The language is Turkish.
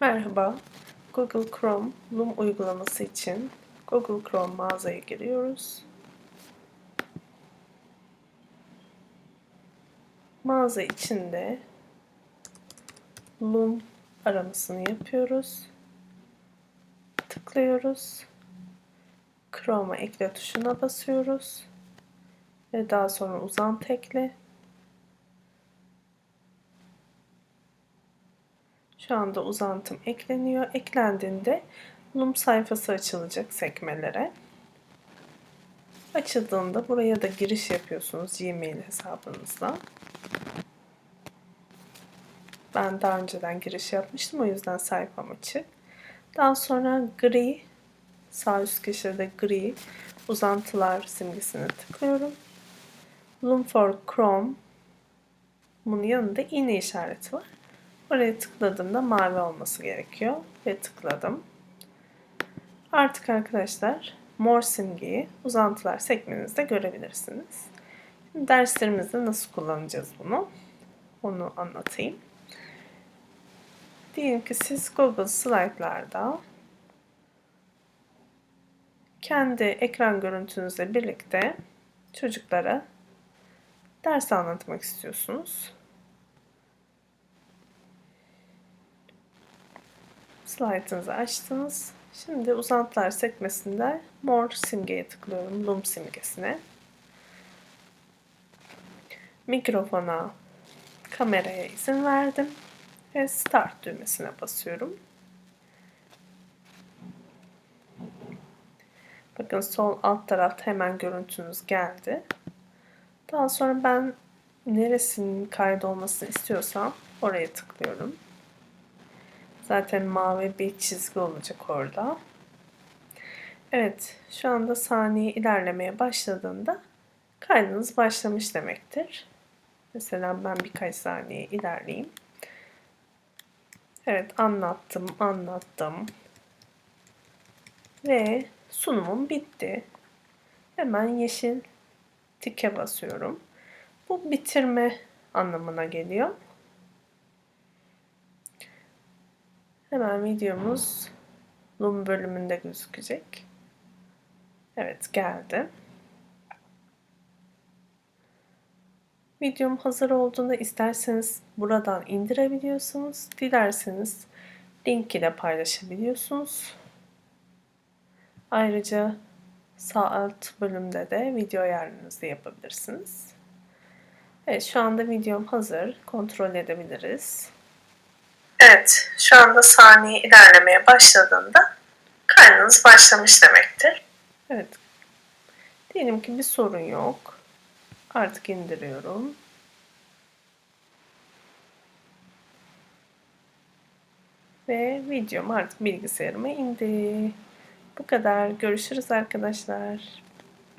Merhaba. Google Chrome Loom uygulaması için Google Chrome mağazaya giriyoruz. Mağaza içinde Loom aramasını yapıyoruz. Tıklıyoruz. Chrome'a ekle tuşuna basıyoruz. Ve daha sonra uzantı ekle. Şu anda uzantım ekleniyor. Eklendiğinde Loom sayfası açılacak sekmelere. Açıldığında buraya da giriş yapıyorsunuz Gmail hesabınızla. Ben daha önceden giriş yapmıştım o yüzden sayfam açık. Daha sonra gri sağ üst köşede gri uzantılar simgesine tıklıyorum. Loom for Chrome bunun yanında iğne işareti var. Oraya tıkladığımda mavi olması gerekiyor ve tıkladım. Artık arkadaşlar mor simgeyi uzantılar sekmenizde görebilirsiniz. Şimdi derslerimizde nasıl kullanacağız bunu? Onu anlatayım. Diyelim ki siz Google Slide'larda kendi ekran görüntünüzle birlikte çocuklara ders anlatmak istiyorsunuz. Slide'ınızı açtınız. Şimdi uzantılar sekmesinde mor simgeye tıklıyorum. Loom simgesine. Mikrofona, kameraya izin verdim. Ve Start düğmesine basıyorum. Bakın sol alt tarafta hemen görüntünüz geldi. Daha sonra ben neresinin kaydolmasını istiyorsam oraya tıklıyorum. Zaten mavi bir çizgi olacak orada. Evet, şu anda saniye ilerlemeye başladığında kaydınız başlamış demektir. Mesela ben birkaç saniye ilerleyeyim. Evet, anlattım, anlattım. Ve sunumum bitti. Hemen yeşil tike basıyorum. Bu bitirme anlamına geliyor. Hemen videomuz Loom bölümünde gözükecek. Evet geldi. Videom hazır olduğunda isterseniz buradan indirebiliyorsunuz. Dilerseniz link ile paylaşabiliyorsunuz. Ayrıca sağ alt bölümde de video ayarlarınızı yapabilirsiniz. Evet şu anda videom hazır. Kontrol edebiliriz. Evet, şu anda saniye ilerlemeye başladığında kaydınız başlamış demektir. Evet. Diyelim ki bir sorun yok. Artık indiriyorum. Ve videom artık bilgisayarıma indi. Bu kadar. Görüşürüz arkadaşlar.